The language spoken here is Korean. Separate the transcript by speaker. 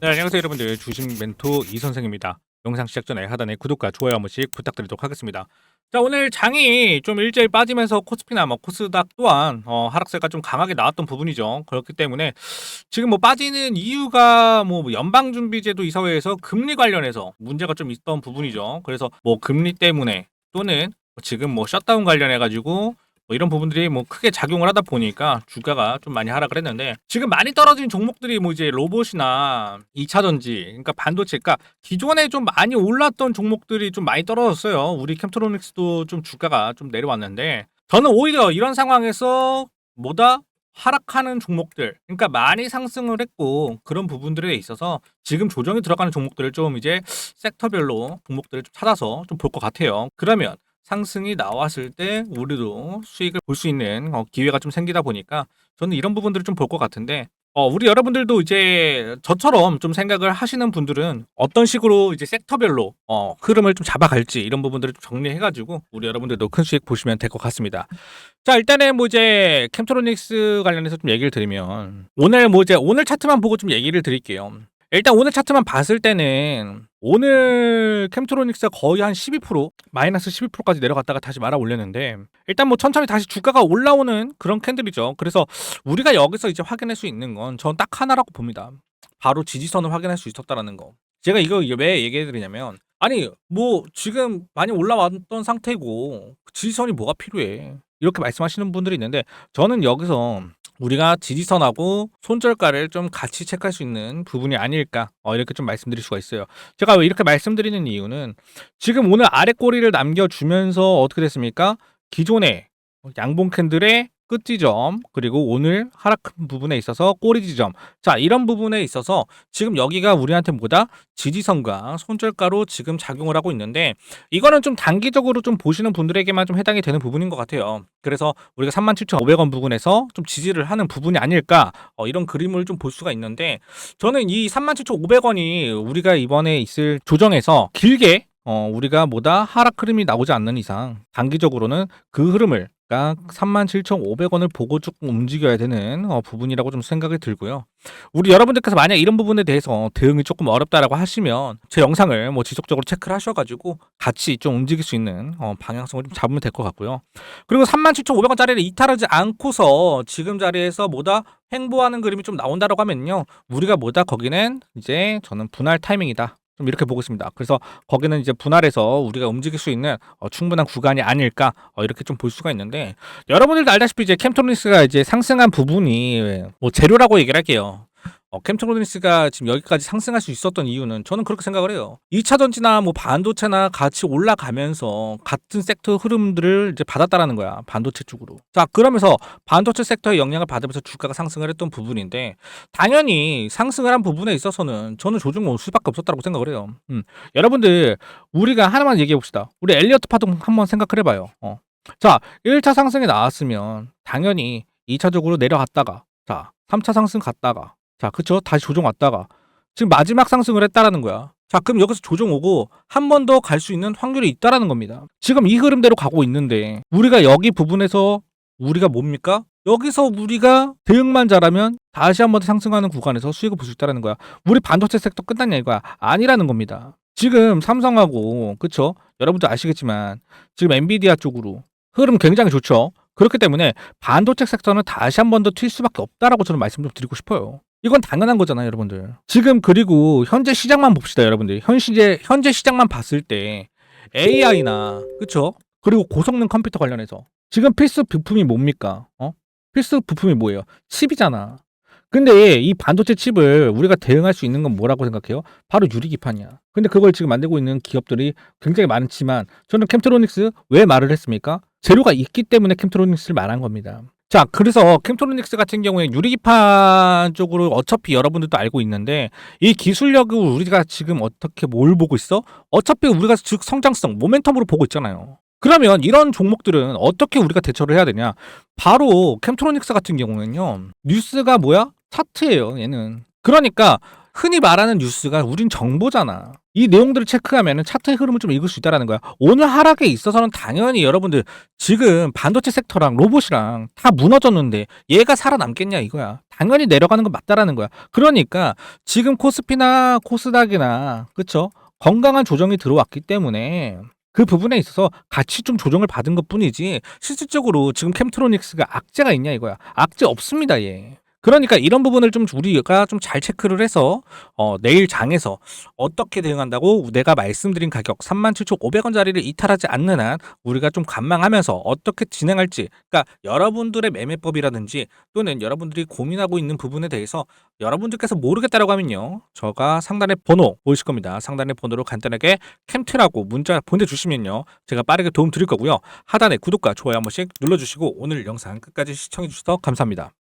Speaker 1: 네, 안녕하세요 여러분들 주식 멘토 이 선생입니다. 영상 시작 전에 하단에 구독과 좋아요 한 번씩 부탁드리도록 하겠습니다. 자 오늘 장이 좀 일제히 빠지면서 코스피나 뭐 코스닥 또한 어, 하락세가 좀 강하게 나왔던 부분이죠. 그렇기 때문에 지금 뭐 빠지는 이유가 뭐 연방준비제도 이사회에서 금리 관련해서 문제가 좀 있던 부분이죠. 그래서 뭐 금리 때문에 또는 지금 뭐 셧다운 관련해 가지고 뭐 이런 부분들이 뭐 크게 작용을 하다 보니까 주가가 좀 많이 하락을 했는데 지금 많이 떨어진 종목들이 뭐 이제 로봇이나 2차 전지 그러니까 반도체 그러니까 기존에 좀 많이 올랐던 종목들이 좀 많이 떨어졌어요. 우리 캠트로닉스도 좀 주가가 좀 내려왔는데 저는 오히려 이런 상황에서 뭐다 하락하는 종목들, 그러니까 많이 상승을 했고 그런 부분들에 있어서 지금 조정이 들어가는 종목들을 좀 이제 섹터별로 종목들을 좀 찾아서 좀 볼 것 같아요. 그러면 상승이 나왔을 때 우리도 수익을 볼 수 있는 어, 기회가 좀 생기다 보니까 저는 이런 부분들을 좀 볼 것 같은데 어, 우리 여러분들도 이제 저처럼 좀 생각을 하시는 분들은 어떤 식으로 이제 섹터별로 어, 흐름을 좀 잡아갈지 이런 부분들을 좀 정리해가지고 우리 여러분들도 큰 수익 보시면 될 것 같습니다. 자 일단은 뭐 이제 캠트로닉스 관련해서 좀 얘기를 드리면 오늘 뭐 이제 오늘 차트만 보고 좀 얘기를 드릴게요. 일단 오늘 차트만 봤을 때는 오늘 캠트로닉스가 거의 한 12% 마이너스 12%까지 내려갔다가 다시 말아 올렸는데 일단 뭐 천천히 다시 주가가 올라오는 그런 캔들이죠. 그래서 우리가 여기서 이제 확인할 수 있는 건 전 딱 하나라고 봅니다. 바로 지지선을 확인할 수 있었다라는 거. 제가 이거 왜 얘기해 드리냐면 아니 뭐 지금 많이 올라왔던 상태고 지지선이 뭐가 필요해. 이렇게 말씀하시는 분들이 있는데 저는 여기서 우리가 지지선하고 손절가를 좀 같이 체크할 수 있는 부분이 아닐까 어, 이렇게 좀 말씀드릴 수가 있어요. 제가 왜 이렇게 말씀드리는 이유는 지금 오늘 아래 꼬리를 남겨주면서 어떻게 됐습니까? 기존의 양봉 캔들의 끝 지점 그리고 오늘 하락한 부분에 있어서 꼬리 지점. 자 이런 부분에 있어서 지금 여기가 우리한테 뭐다? 지지선과 손절가로 지금 작용을 하고 있는데 이거는 좀 단기적으로 좀 보시는 분들에게만 좀 해당이 되는 부분인 것 같아요. 그래서 우리가 37,500원 부분에서 좀 지지를 하는 부분이 아닐까 어, 이런 그림을 좀 볼 수가 있는데 저는 이 37,500원이 우리가 이번에 있을 조정에서 길게 어, 우리가 뭐다 하락 흐름이 나오지 않는 이상 단기적으로는 그 흐름을 그러니까 37,500원을 보고 조금 움직여야 되는 어, 부분이라고 좀 생각이 들고요. 우리 여러분들께서 만약 이런 부분에 대해서 대응이 조금 어렵다라고 하시면 제 영상을 뭐 지속적으로 체크를 하셔가지고 같이 좀 움직일 수 있는 어, 방향성을 좀 잡으면 될 것 같고요. 그리고 37,500원짜리를 이탈하지 않고서 지금 자리에서 뭐다 횡보하는 그림이 좀 나온다라고 하면요. 우리가 뭐다 거기는 이제 저는 분할 타이밍이다. 좀 이렇게 보고 있습니다. 그래서 거기는 이제 분할해서 우리가 움직일 수 있는 어, 충분한 구간이 아닐까 어, 이렇게 좀 볼 수가 있는데 여러분들도 알다시피 이제 캠토니스가 이제 상승한 부분이 뭐 재료라고 얘기를 할게요. 어, 캠트로닉스가 지금 여기까지 상승할 수 있었던 이유는 저는 그렇게 생각을 해요. 2차 전지나 뭐 반도체나 같이 올라가면서 같은 섹터 흐름들을 이제 받았다라는 거야. 반도체 쪽으로. 자, 그러면서 반도체 섹터의 영향을 받으면서 주가가 상승을 했던 부분인데 당연히 상승을 한 부분에 있어서는 저는 조정 올 수밖에 없었다고 생각을 해요. 음. 여러분들 우리가 하나만 얘기해 봅시다. 우리 엘리어트 파동 한번 생각을 해 봐요. 어. 자, 1차 상승이 나왔으면 당연히 2차적으로 내려갔다가 자, 3차 상승 갔다가 자, 그쵸? 다시 조정 왔다가 지금 마지막 상승을 했다라는 거야. 자, 그럼 여기서 조정 오고 한 번 더 갈 수 있는 확률이 있다라는 겁니다. 지금 이 흐름대로 가고 있는데 우리가 여기 부분에서 우리가 뭡니까? 여기서 우리가 대응만 잘하면 다시 한 번 더 상승하는 구간에서 수익을 볼 수 있다라는 거야. 우리 반도체 섹터 끝났냐 이거야. 아니라는 겁니다. 지금 삼성하고 그쵸? 여러분도 아시겠지만 지금 엔비디아 쪽으로 흐름 굉장히 좋죠. 그렇기 때문에 반도체 섹터는 다시 한 번 더 튈 수밖에 없다라고 저는 말씀 좀 드리고 싶어요. 이건 당연한 거잖아요, 여러분들. 지금 그리고 현재 시장만 봅시다, 여러분들. 현 시제 현재 시장만 봤을 때 AI나 그쵸? 그리고 고성능 컴퓨터 관련해서 지금 필수 부품이 뭡니까? 어? 필수 부품이 뭐예요? 칩이잖아. 근데 이 반도체 칩을 우리가 대응할 수 있는 건 뭐라고 생각해요? 바로 유리기판이야. 근데 그걸 지금 만들고 있는 기업들이 굉장히 많지만 저는 캠트로닉스 왜 말을 했습니까? 재료가 있기 때문에 캠트로닉스를 말한 겁니다. 자, 그래서 캠트로닉스 같은 경우에 유리기판 쪽으로 어차피 여러분들도 알고 있는데 이 기술력을 우리가 지금 어떻게 뭘 보고 있어? 어차피 우리가 즉 성장성, 모멘텀으로 보고 있잖아요. 그러면 이런 종목들은 어떻게 우리가 대처를 해야 되냐? 바로 캠트로닉스 같은 경우는요. 뉴스가 뭐야? 차트예요, 얘는. 그러니까 흔히 말하는 뉴스가 우린 정보잖아. 이 내용들을 체크하면 차트의 흐름을 좀 읽을 수 있다라는 거야. 오늘 하락에 있어서는 당연히 여러분들 지금 반도체 섹터랑 로봇이랑 다 무너졌는데 얘가 살아남겠냐 이거야. 당연히 내려가는 건 맞다라는 거야. 그러니까 지금 코스피나 코스닥이나 그쵸? 건강한 조정이 들어왔기 때문에 그 부분에 있어서 같이 좀 조정을 받은 것 뿐이지 실질적으로 지금 캠트로닉스가 악재가 있냐 이거야. 악재 없습니다, 얘. 그러니까 이런 부분을 좀 우리가 좀 잘 체크를 해서 어, 내일 장에서 어떻게 대응한다고 내가 말씀드린 가격 37,500원짜리를 이탈하지 않는 한 우리가 좀 관망하면서 어떻게 진행할지 그러니까 여러분들의 매매법이라든지 또는 여러분들이 고민하고 있는 부분에 대해서 여러분들께서 모르겠다라고 하면요 저가 상단에 번호 보이실 겁니다. 상단의 번호로 간단하게 캠트라고 문자 보내주시면요 제가 빠르게 도움 드릴 거고요. 하단에 구독과 좋아요 한 번씩 눌러주시고 오늘 영상 끝까지 시청해 주셔서 감사합니다